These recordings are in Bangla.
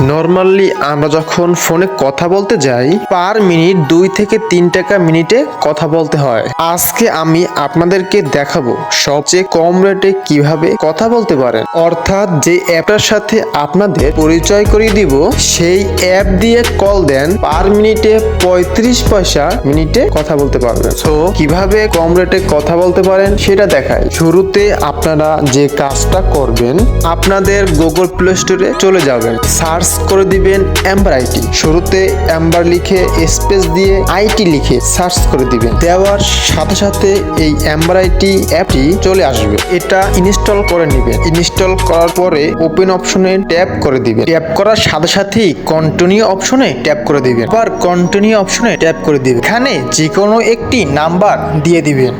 নর্মালি আমরা যখন ফোনে কথা বলতে যাই পার মিনিট দুই থেকে তিন টাকা মিনিটে কথা বলতে হয়। আজকে আমি আপনাদেরকে দেখাবো সবচেয়ে কম রেটে কীভাবে কথা বলতে পারেন। অর্থাৎ যে অ্যাপটার সাথে আপনাদের পরিচয় করিয়ে দিব, সেই অ্যাপ দিয়ে কল দেন পার মিনিটে পঁয়ত্রিশ পয়সা মিনিটে কথা বলতে পারবেন। তো কীভাবে কম রেটে কথা বলতে পারেন সেটা দেখায় শুরুতে আপনারা যে কাজটা করবেন, আপনাদের গুগল প্লে স্টোরে চলে যাবেন। সার্চ করে দিবেন অ্যাম্বার আইটি শুরুতে অ্যাম্বার লিখে স্পেস দিয়ে আইটি লিখে সার্চ করে দিবেন। দেওয়ার সাথে সাথে এই অ্যাম্বার আইটি অ্যাপটি চলে আসবে। এটা ইনস্টল করে নেবেন। ইনস্টল করার পরে ওপেন অপশনে ট্যাপ করে দিবেন। ট্যাপ করার সাথে সাথেই কন্টিনিউ অপশনে ট্যাপ করে দিবেন। আবার কন্টিনিউ অপশনে ট্যাপ করে দিবেন। এখানে যে কোনো একটি নাম্বার দিয়ে দিবেন।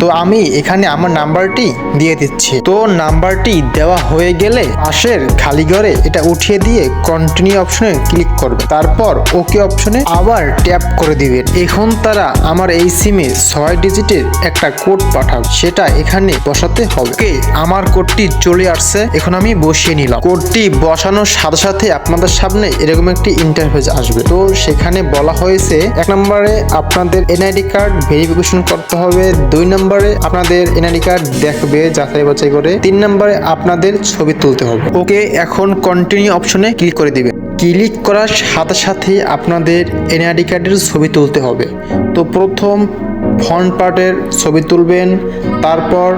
তো আমি এখানে আমার নাম্বারটি দিয়ে দিচ্ছি। তো নাম্বারটি দেওয়া হয়ে গেলে পাশের খালি ঘরে এটা উঠিয়ে দিয়ে কন্টিনিউ অপশনে ক্লিক করবে। তারপর ওকে অপশনে আবার ট্যাপ করে দিবেন এখন তারা আমার এই সিমে ছয় ডিজিটের একটা কোড পাঠাবে। সেটা এখানে বসাতে হবে। ওকে আমার কোডটি চলে আসছে। এখন আমি বসিয়ে নিলাম। কোডটি বসানোর সাথে সাথে আপনাদের সামনে এরকম একটি ইন্টারফেস আসবে। তো সেখানে বলা হয়েছে, এক নম্বরে আপনাদের এনআইডি কার্ড ভেরিফিকেশন করতে হবে, দুই নম্বরে আপনাদের এনআইডি কার্ড দেখবে, যাচাই বাছাই করে। তিন নম্বরে আপনাদের ছবি তুলতে হবে। ওকে, এখন কন্টিনিউ অপশনে ক্লিক করে দিবেন। ক্লিক করার সাথে সাথে আপনাদের এনআইডি কার্ডের ছবি তুলতে হবে। তো প্রথম ফ্রন্ট পার্টের ছবি তুলবেন, তারপর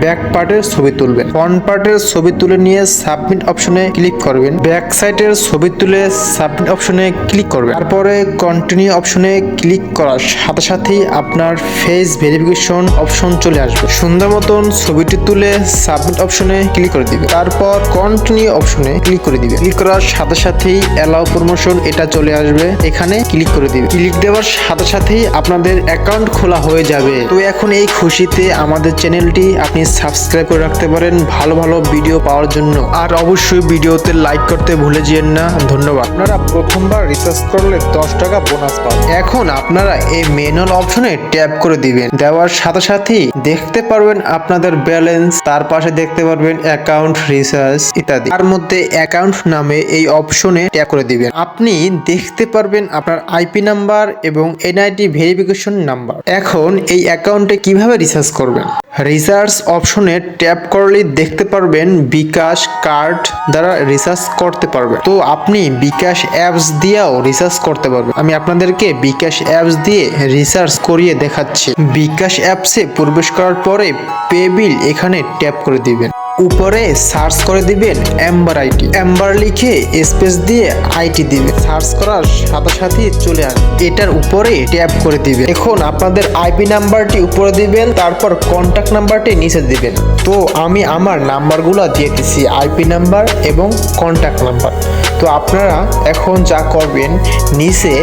ব্যাক পার্টের ছবি তুলবেন। ফ্রন্ট পার্টের ছবি তুলে নিয়ে সাবমিট অপশনে ক্লিক করবেন। ব্যাক সাইডের ছবি তুলে সাবমিট অপশনে ক্লিক করবেন। তারপরে কন্টিনিউ অপশনে ক্লিক করার সাথে সাথেই আপনার ফেস ভেরিফিকেশন অপশন চলে আসবে। সুন্দর মতন ছবিটি তুলে সাবমিট অপশনে ক্লিক করে দিবে তারপর কন্টিনিউ অপশনে ক্লিক করে দিবে ক্লিক করার সাথে সাথেই অ্যালাউ প্রমোশন এটা চলে আসবে। এখানে ক্লিক করে দিবে ক্লিক দেওয়ার সাথে সাথেই আপনাদের অ্যাকাউন্ট খোলা হয়ে যাবে। তো এখন এই খুশিতে আমাদের চ্যানেলটি আপনি সাবস্ক্রাইব করে রাখতে পারেন ভালো ভালো ভিডিও পাওয়ার জন্য। আর অবশ্যই ভিডিওতে লাইক করতে ভুলে যেন না। ধন্যবাদ। আপনারা প্রথমবার রিসার্চ করলে দশ টাকা বোনাস পাবেন। এখন আপনারা এই ম্যানুয়াল অপশনে ট্যাপ করে দিবেন। দেওয়ার সাথে সাথেই দেখতে পারবেন আপনাদের ব্যালেন্স তার পাশে দেখতে পারবেন অ্যাকাউন্ট রিসার্চ ইত্যাদি। তার মধ্যে অ্যাকাউন্ট নামে এই অপশনে ট্যাপ করে দিবেন। আপনি দেখতে পারবেন আপনার আইপি নাম্বার এবং এনআইডি ভেরিফিকেশন নাম্বার এখন এই অ্যাকাউন্টে কীভাবে রিসার্চ করবেন? রিসার্চ অপশনে ট্যাপ করলে দেখতে পারবেন বিকাশ কার্ড দ্বারা রিচার্জ করতে পারবেন তো আপনি বিকাশ অ্যাপস দিয়েও রিচার্জ করতে পারবেন। আমি আপনাদেরকে বিকাশ অ্যাপস দিয়ে রিচার্জ করিয়ে দেখাচ্ছি। বিকাশ অ্যাপসে প্রবেশ করার পরে পেবিল এখানে ট্যাপ করে দিবেন। উপরে সার্চ করে দিবেন অ্যাম্বার আইটি অ্যাম্বার লিখে স্পেস দিয়ে আইটি দিবেন। সার্চ করার সাথে সাথে চলে আসবে। এটার উপরে ট্যাপ করে দিবেন। এখন আপনাদের আইপি নাম্বারটি উপরে দিবেন, তারপর কন্ট্যাক্ট নাম্বারটি নিচে দিবেন। তো আমি আমার নাম্বারগুলো দিয়ে দিচ্ছি আইপি নাম্বার এবং কন্ট্যাক্ট নাম্বার। তো আপনারা এখন যা করবেন, নিচে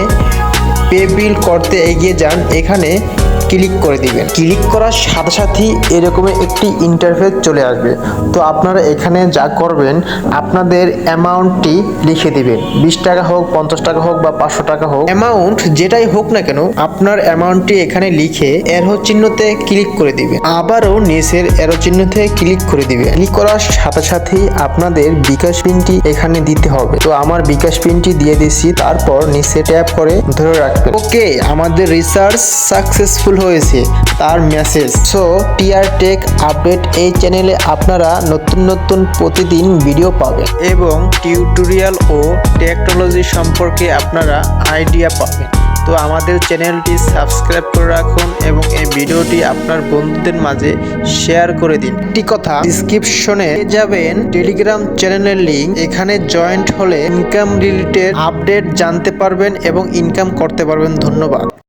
পে বিল করতে এগিয়ে যান। এখানে ক্লিক করে দিবেন। ক্লিক করার সাথে সাথেই এরকম একটি ইন্টারফেস চলে আসবে। তো আপনারা এখানে যা করবেন আপনাদের অ্যামাউন্টটি লিখে দিবেন। বিশ টাকা হোক পঞ্চাশ টাকা হোক বা পাঁচশো টাকা হোক। অ্যামাউন্ট যেটাই হোক না কেন আপনার অ্যামাউন্টটি এখানে লিখে এরো চিহ্নতে ক্লিক করে দিবেন। আবারও নিচের এরো চিহ্নতে ক্লিক করে দিবে ক্লিক করার সাথে সাথেই আপনাদের বিকাশ পিনটি এখানে দিতে হবে। তো আমার বিকাশ পিনটি দিয়ে দিচ্ছি তারপর নিচে ট্যাপ করে ধরে রাখবেন। ওকে আমাদের রিসার্চ সাকসেসফুল হয়েছে তার message so TR tech update এই চ্যানেলে আপনারা নতুন নতুন প্রতিদিন ভিডিও পাবেন। এবং টিউটোরিয়াল ও টেকনোলজি সম্পর্কে আপনারা আইডিয়া পাবেন। তো আমাদের চ্যানেলটি সাবস্ক্রাইব করে রাখুন এবং এই ভিডিওটি আপনার বন্ধুদের মাঝে শেয়ার করে দিন। একটি কথা ডিসক্রিপশনে যাবেন টেলিগ্রাম চ্যানেলের লিঙ্ক এখানে জয়েন্ট হলে ইনকাম রিলেটেড আপডেট জানতে পারবেন এবং ইনকাম করতে পারবেন। ধন্যবাদ।